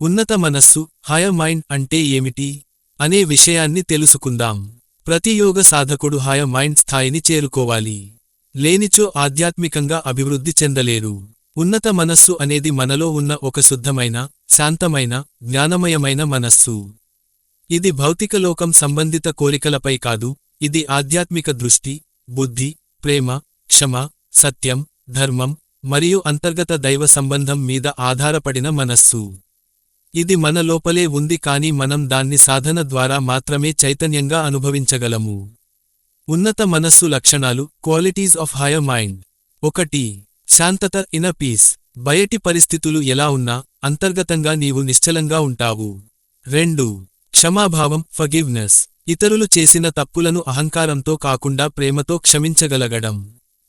ఉన్నత మనస్సు higher mind అంటే ఏమిటి? అనే విషయాన్ని తెలుసుకుందాం. ప్రతియోగ సాధకుడు హయర్ మైండ్ స్థాయిని చేరుకోవాలి. లేనిచో ఆధ్యాత్మికంగా అభివృద్ధి చెందలేరు. ఉన్నత మనస్సు అనేది మనలో ఉన్న ఒక శుద్ధమైన శాంతమైన జ్ఞానమయమైన మనస్సు. ఇది భౌతిక లోకం సంబంధిత కోరికలపై కాదు ఇది ఆధ్యాత్మిక దృష్టి బుద్ధి ప్రేమ క్షమ సత్యం ధర్మం మరియు అంతర్గత దైవ సంబంధం మీద ఆధారపడిన మనస్సు. ఇది మన లోపలే ఉంది కాని మనం దాన్ని సాధన ద్వారా మాత్రమే చైతన్యంగా అనుభవించగలము. ఉన్నత మనస్సు లక్షణాలు క్వాలిటీస్ ఆఫ్ హయర్ మైండ్ ఒకటి శాంతత ఇన పీస్ బయటి పరిస్థితులు ఎలా ఉన్నా అంతర్గతంగా నీవు నిశ్చలంగా ఉంటావు. రెండు క్షమాభావం ఫగివ్నెస్ ఇతరులు చేసిన తప్పులను అహంకారంతో కాకుండా ప్రేమతో క్షమించగలగడం.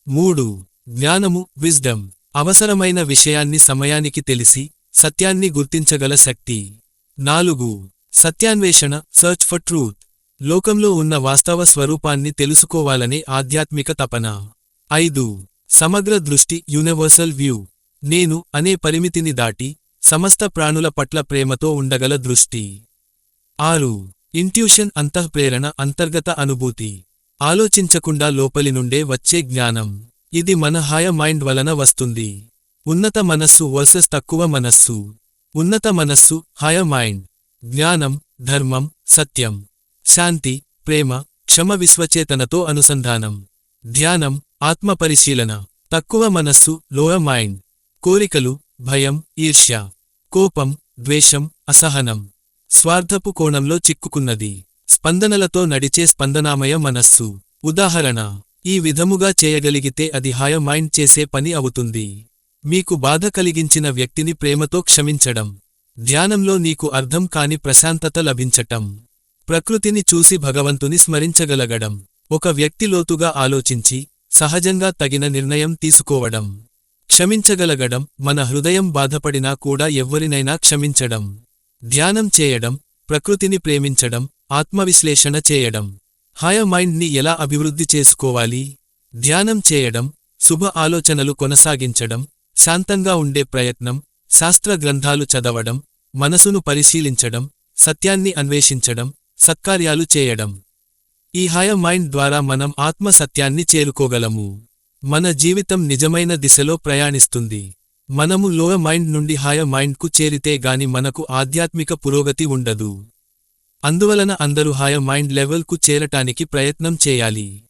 మూడు జ్ఞానము విజ్డమ్ అవసరమైన విషయాన్ని సమయానికి తెలిసి సత్యాన్ని గుర్తించగల శక్తి. నాలుగు. సత్యాన్వేషణ సర్చ్ ఫర్ ట్రూత్ లోకంలో ఉన్న వాస్తవ స్వరూపాన్ని తెలుసుకోవాలనే ఆధ్యాత్మిక తపన. ఐదు. సమగ్ర దృష్టి యూనివర్సల్ వ్యూ నేను అనే పరిమితిని దాటి సమస్త ప్రాణుల పట్ల ప్రేమతో ఉండగల దృష్టి. ఆరు. ఇంట్యూషన్ అంతఃప్రేరణ అంతర్గత అనుభూతి. ఆలోచించకుండా లోపలి నుండే వచ్చే జ్ఞానం. ఇది మన హాయ మైండ్ వలన వస్తుంది. ఉన్నత మనస్సు వర్సెస్ తక్కువ మనస్సు. ఉన్నత మనస్సు హయర్ మైండ్ జ్ఞానం ధర్మం సత్యం. శాంతి ప్రేమ క్షమ విశ్వచేతనతో అనుసంధానం. ధ్యానం ఆత్మపరిశీలన తక్కువ మనస్సు లోయర్ మైండ్ కోరికలు భయం ఈర్ష్య. కోపం ద్వేషం అసహనం. స్వార్థపు కోణంలో చిక్కుకున్నది. స్పందనలతో నడిచే స్పందనామయ మనస్సు. ఉదాహరణ ఈ విధముగా చేయగలిగితే అది హాయ మైండ్ చేసే పని అవుతుంది. మీకు బాధ కలిగించిన వ్యక్తిని ప్రేమతో క్షమించడం. ధ్యానంలో నీకు అర్థం కాని ప్రశాంతత లభించటం. ప్రకృతిని చూసి భగవంతుని స్మరించగలగడం. ఒక వ్యక్తి లోతుగా ఆలోచించి సహజంగా తగిన నిర్ణయం తీసుకోవడం. క్షమించగలగడం మన హృదయం బాధపడినా కూడా ఎవ్వరినైనా క్షమించడం. ధ్యానం చేయడం ప్రకృతిని ప్రేమించడం ఆత్మవిశ్లేషణ చేయడం. హాయ మైండ్ని ఎలా అభివృద్ధి చేసుకోవాలి? ధ్యానం చేయడం శుభ ఆలోచనలు కొనసాగించడం. శాంతంగా ఉండే ప్రయత్నం శాస్త్ర గ్రంథాలు చదవడం మనసును పరిశీలించడం సత్యాన్ని అన్వేషించడం సత్కార్యాలు చేయడం. ఈ హాయ మైండ్ ద్వారా మనం ఆత్మ సత్యాన్ని చేరుకోగలము. మన జీవితం నిజమైన దిశలో ప్రయాణిస్తుంది. మనము లోయ మైండ్ నుండి హాయ మైండ్కు చేరితే గాని మనకు ఆధ్యాత్మిక పురోగతి ఉండదు. అందువలన అందరూ హాయ మైండ్ లెవెల్కు చేరటానికి ప్రయత్నం చేయాలి.